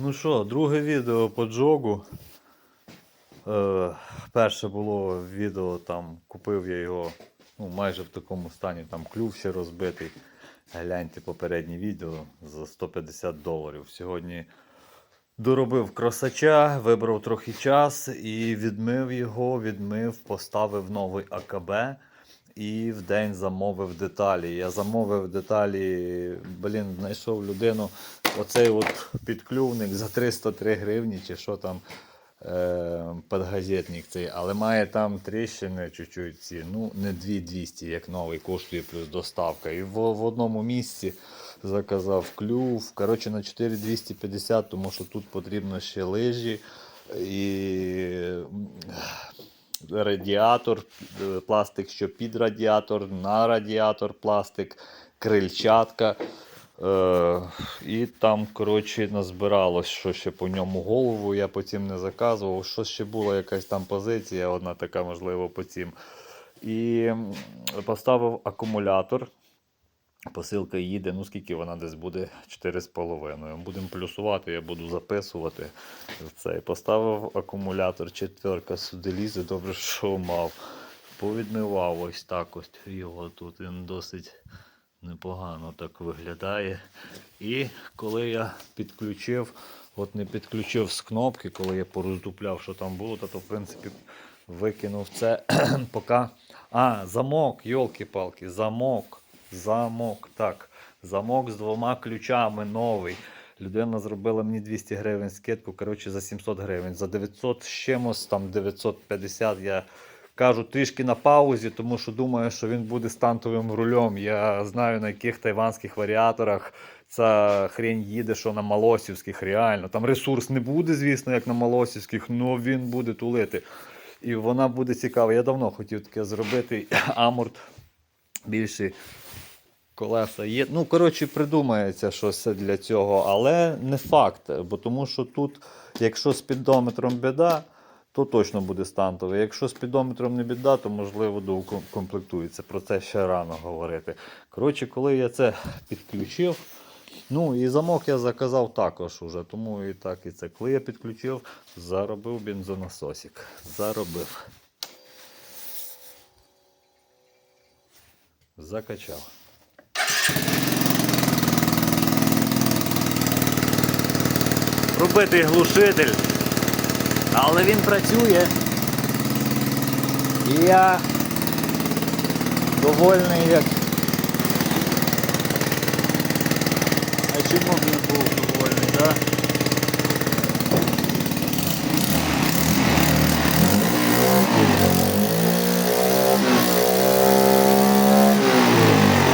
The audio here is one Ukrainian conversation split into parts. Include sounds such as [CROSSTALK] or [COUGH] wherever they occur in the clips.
Ну що, друге відео по джогу. Е, перше було відео, там купив я його ну, майже в такому стані, там клюв ще розбитий. Гляньте попереднє відео за 150 доларів. Сьогодні доробив кросача, вибрав трохи час і відмив його, відмив, поставив новий АКБ. І в день замовив деталі. Я замовив деталі, блін, знайшов людину. Оцей от підклювник за 303 гривні, чи що там е, подгазетник цей, але має там тріщини чуть-чуть ці. Ну, не 2200, як новий, коштує плюс доставка. І в, в одному місці заказав клюв. Коротше, на 4250, тому що тут потрібно ще лижі. І радіатор, пластик, що під радіатор, на радіатор пластик, крильчатка. Е, і там, коротше, назбиралось, що ще по ньому голову я потім не заказував. Що ще була якась там позиція, одна така, можливо, по цим. І поставив акумулятор. Посилка їде, ну скільки вона десь буде 4,5. Будемо плюсувати, я буду записувати. Цей. Поставив акумулятор, четверка сюди лізе, добре, що мав. Повідмивав ось так ось його тут. Він досить непогано так виглядає. І коли я підключив, от не підключив з кнопки, коли я пороздупляв, що там було, то, в принципі викинув це [CLEARS THROAT] поки. А, замок, йолки-палки, замок. Замок, так. Замок з двома ключами новий. Людина зробила мені 200 гривень скидку, коротше, за 700 гривень. За 900 з чимось, там 950 я кажу трішки на паузі, тому що думаю, що він буде стантовим рулем. Я знаю на яких тайванських варіаторах ця хрень їде, що на Малосівських реально. Там ресурс не буде, звісно, як на Малосівських, але він буде тулити. І вона буде цікава. Я давно хотів таке зробити. [CLEARS THROAT] Амурт більший колеса є. Ну, коротше, придумається щось для цього, але не факт. Бо тому що тут, якщо з підометром біда, то точно буде стантовий. Якщо з підометром не біда, то можливо доукомплектується. Про це ще рано говорити. Коротше, коли я це підключив. Ну і замок я заказав також уже, тому і так і це. Коли я підключив, заробив бензонасосик. Заробив. Закачав. Пробитий глушитель. Але він працює. І я довольний як. А чому б не був довольний, так?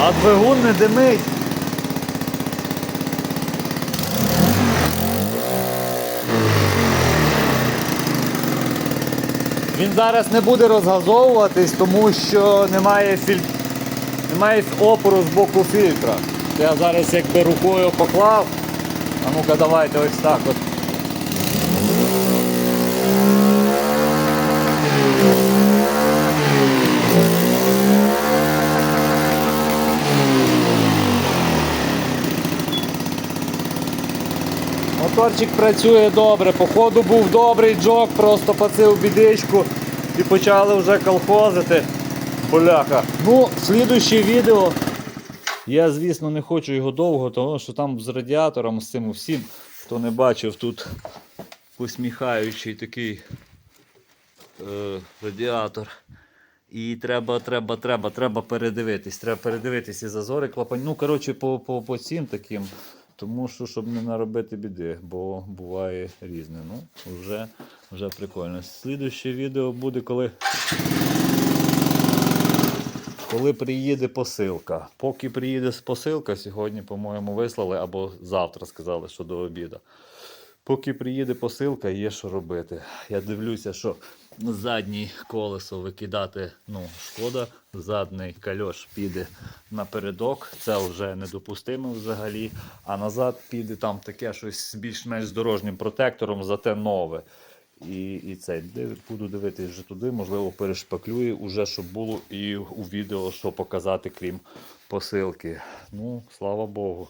А двигун не димить. Він зараз не буде розгазовуватись, тому що немає філь... немає опору з боку фільтра. Я зараз якби рукою поклав. А ну-ка давайте ось так от. Моторчик працює добре, походу був добрий джок, просто пацив бідичку і почали вже колхозити. Боляка. Ну, слідуще відео. Я, звісно, не хочу його довго, тому що там з радіатором, з цим всім, хто не бачив, тут посміхаючий такий е, радіатор. І треба, треба, треба, треба передивитись. Треба передивитись і зазори клапань. Ну, коротше, по, по, по цим таким. Тому що, щоб не наробити біди, бо буває різне. Ну, вже, вже прикольно. Слідуще відео буде, коли, коли приїде посилка. Поки приїде посилка, сьогодні, по-моєму, вислали або завтра сказали, що до обіду. Поки приїде посилка, є що робити. Я дивлюся, що заднє колесо викидати ну, шкода, задній кальош піде напередок. Це вже недопустимо взагалі. А назад піде там таке щось з більш-менш дорожнім протектором, зате нове. І, і це буду дивитися вже туди, можливо, перешпаклюю, уже, щоб було і у відео, що показати, крім посилки. Ну, слава Богу.